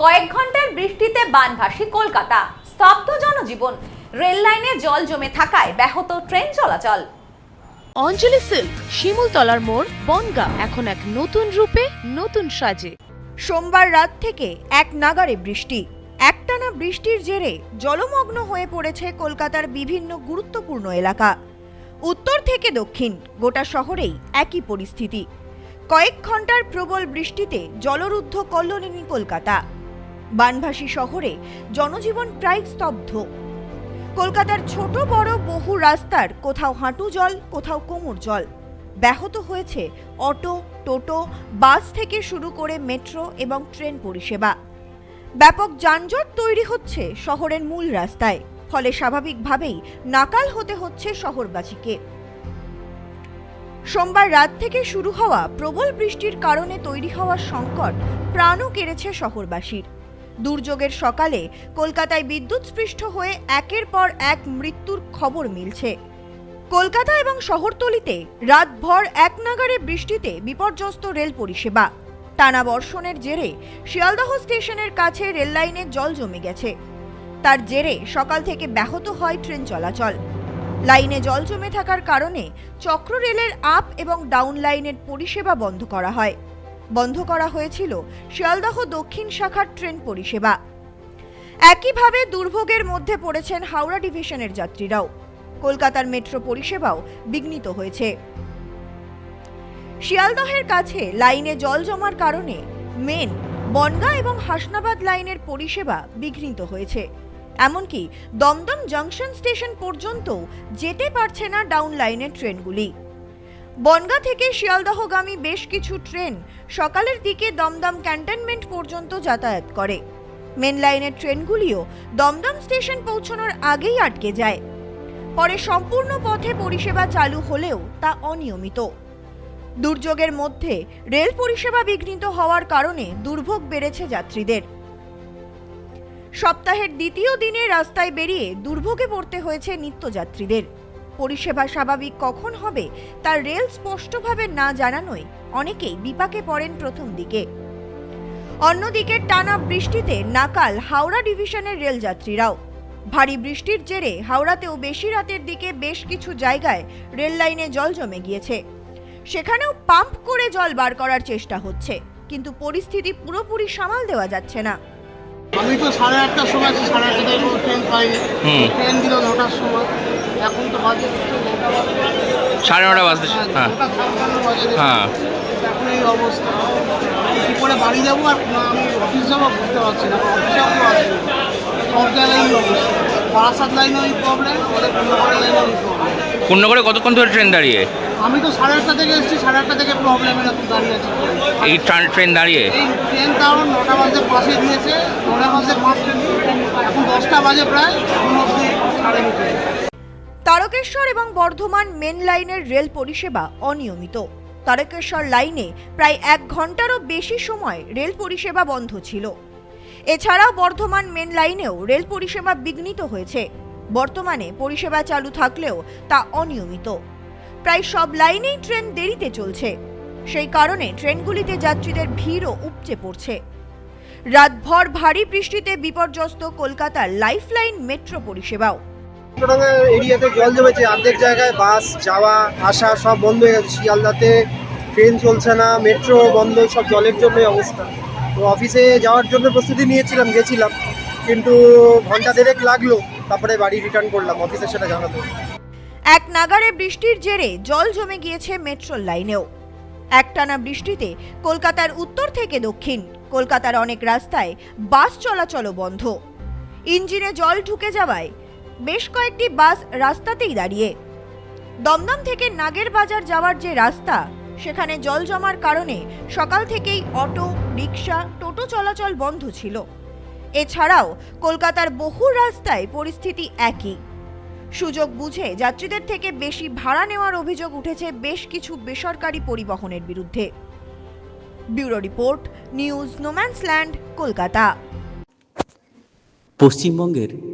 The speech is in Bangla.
কয়েক ঘণ্টার বৃষ্টিতে বানভাসী কলকাতা। স্তব্ধ জনজীবন। রেল লাইনে জল জমে থাকায় ব্যাহত ট্রেন চলাচল। অঞ্জলি সিল্ক শিমুলতলার মোড় বনগা এখন এক নতুন রূপে নতুন সাজে। সোমবার রাত থেকে এক নাগারে বৃষ্টি। একটানা বৃষ্টির জেরে জলমগ্ন হয়ে পড়েছে কলকাতার বিভিন্ন গুরুত্বপূর্ণ এলাকা। উত্তর থেকে দক্ষিণ গোটা শহরেই একই পরিস্থিতি। কয়েক ঘণ্টার প্রবল বৃষ্টিতে জলরুদ্ধ কল্লোলিনী কলকাতা। বানভাসী শহরে জনজীবন প্রায় স্তব্ধ। কলকাতার ছোট বড় বহু রাস্তার কোথাও হাঁটু জল, কোথাও কোমর জল। ব্যাহত হয়েছে অটো, টোটো, বাস থেকে শুরু করে মেট্রো এবং ট্রেন পরিষেবা। ব্যাপক যানজট তৈরি হচ্ছে শহরের মূল রাস্তায়, ফলে স্বাভাবিকভাবেই নাকাল হতে হচ্ছে শহরবাসীকে। সোমবার রাত থেকে শুরু হওয়া প্রবল বৃষ্টির কারণে তৈরি হওয়া সংকট প্রাণও কেড়েছে শহরবাসীর। দুর্যোগের সকালে কলকাতায় বিদ্যুৎস্পৃষ্ট হয়ে একের পর এক মৃত্যুর খবর মিলছে। কলকাতা এবং শহরতলিতে রাতভর এক নাগারে বৃষ্টিতে বিপর্যস্ত রেল পরিষেবা। টানা বর্ষণের জেরে শিয়ালদহ স্টেশনের কাছে রেল লাইনে জল জমে গেছে। তার জেরে সকাল থেকে ব্যাহত হয় ট্রেন চলাচল। লাইনে জল জমে থাকার কারণে চক্র রেলের আপ এবং ডাউন লাইনের পরিষেবা বন্ধ করা হয়। বন্ধ করা হয়েছিল শিয়ালদহ দক্ষিণ শাখার ট্রেন পরিষেবা। একইভাবে দুর্ভোগের মধ্যে পড়েছেন হাওড়া ডিভিশনের যাত্রীরাও। কলকাতার মেট্রো পরিষেবাও বিঘ্নিত হয়েছে। শিয়ালদহের কাছে লাইনে জল জমার কারণে মেন, বনগা এবং হাসনাবাদ লাইনের পরিষেবা বিঘ্নিত হয়েছে। এমনকি দমদম জংশন স্টেশন পর্যন্ত যেতে পারছে না ডাউন লাইনের ট্রেনগুলি। বনগা থেকে শিয়ালদহগামী বেশ কিছু ট্রেন সকালের দিকে দমদম ক্যান্টনমেন্ট পর্যন্ত যাতায়াত করে। মেন লাইনের ট্রেনগুলিও দমদম স্টেশন পৌঁছানোর আগেই আটকে যায়। পরে সম্পূর্ণ পথে পরিষেবা চালু হলেও তা অনিয়মিত। দুর্যোগের মধ্যে রেল পরিষেবা বিঘ্নিত হওয়ার কারণে দুর্ভোগ বেড়েছে যাত্রীদের। সপ্তাহের দ্বিতীয় দিনে রাস্তায় বেরিয়ে দুর্ভোগে পড়তে হয়েছে নিত্যযাত্রীদের। পরিষেবা স্বাভাবিক কখন হবে তার রেল স্পষ্টভাবে না জানানোয় অনেকেই বিপাকে পড়েন প্রথম দিকে। অন্যদিকে টানা বৃষ্টিতে নাকাল হাওড়া ডিভিশনের রেল যাত্রীরাও। ভারী বৃষ্টির জেরে হাওড়াতেও বেশি রাতের দিকে বেশ কিছু জায়গায় রেল লাইনে জল জমে গিয়েছে। সেখানেও পাম্প করে জল বার করার চেষ্টা হচ্ছে কিন্তু পরিস্থিতি পুরোপুরি সামাল দেওয়া যাচ্ছে না। আমি তো সাড়ে আটটার সময় আছি সাড়ে আটটা থেকে ট্রেন পাইনি। ট্রেন দিল নটার সময়। এখন তো বাজে। সাড়ে নটা বাজতে হ্যাঁ, হ্যাঁ। হ্যাঁ। এখন এই অবস্থা। কী করে বাড়ি যাব আর আমি অফিস যাব বুঝতে পারছি না অফিসেও কেউ আসেনি সব জায়গায় এই অবস্থা। বারাসাত লাইনেও এই প্রবলেম আমাদের কুন্ডপাড়া লাইনেও এই প্রবলেম পূর্ণ করে কতক্ষণ ধরে ট্রেন দাঁড়িয়ে? আমি তো সাড়ে আটটা থেকে এসেছি সাড়ে আটটা থেকে প্রবলেম এরকম দাঁড়িয়ে আছি। এই ট্রান- ট্রেন দাঁড়িয়ে? এই ট্রেন তাও নটা বাজে পাশে দিয়েছে নটা বাজে পাঁচ এখন দশটা বাজে প্রায় এখন অবধি সাড়ে তারকেশ্বর এবং বর্ধমান মেন লাইনের রেল পরিষেবা অনিয়মিত। তারকেশ্বর লাইনে প্রায় এক ঘন্টারও বেশি সময় রেল পরিষেবা বন্ধ ছিল। এছাড়াও বর্ধমান মেন লাইনেও রেল পরিষেবা বিঘ্নিত হয়েছে। বর্তমানে পরিষেবা চালু থাকলেও তা অনিয়মিত। প্রায় সব লাইনেই ট্রেন দেরিতে চলছে। সেই কারণে ট্রেনগুলিতে যাত্রীদের ভিড়ও উপচে পড়ছে। রাতভর ভারী বৃষ্টিতে বিপর্যস্ত কলকাতার লাইফলাইন মেট্রো পরিষেবাও। চুয়াডাঙ্গা এরিয়াতে জল জমেছে, অর্ধেক জায়গায় বাস, যাওয়া, আসা সব বন্ধ হয়ে গেছে। শিয়ালদাতে ট্রেন চলছে না, মেট্রো বন্ধ, সব জলের জন্যই অবস্থা। তো অফিসে যাওয়ার জন্য প্রস্তুতি নিয়েছিলাম, গেছিলাম। কিন্তু ঘণ্টা দেড়েক লাগল, তারপরে বাড়ি রিটার্ন করলাম অফিসে সেটা জানাতে এক নাগারে বৃষ্টির জেরে জল জমে গিয়েছে মেট্রোর লাইনেও। একটানা বৃষ্টিতে কলকাতার উত্তর থেকে দক্ষিণ, কলকাতার অনেক রাস্তায় বাস চলাচলও বন্ধ। ইঞ্জিনে জল ঢুকে যাওয়ায় বেশ কয়েকটি বাস রাস্তাতেই দাঁড়িয়ে। দমদম থেকে নাগের বাজার যাওয়ার যে রাস্তা, সেখানে জল জমার কারণে সকাল থেকেই অটো রিক্সা টোটো চলাচল বন্ধ ছিল। এছাড়াও কলকাতার বহু রাস্তায় পরিস্থিতি একই। সুযোগ বুঝে যাত্রীদের থেকে বেশি ভাড়া নেওয়ার অভিযোগ উঠেছে বেশ কিছু বেসরকারি পরিবহনের বিরুদ্ধে। Bureau report, news, no man's land, Kolkata. পশ্চিমবঙ্গের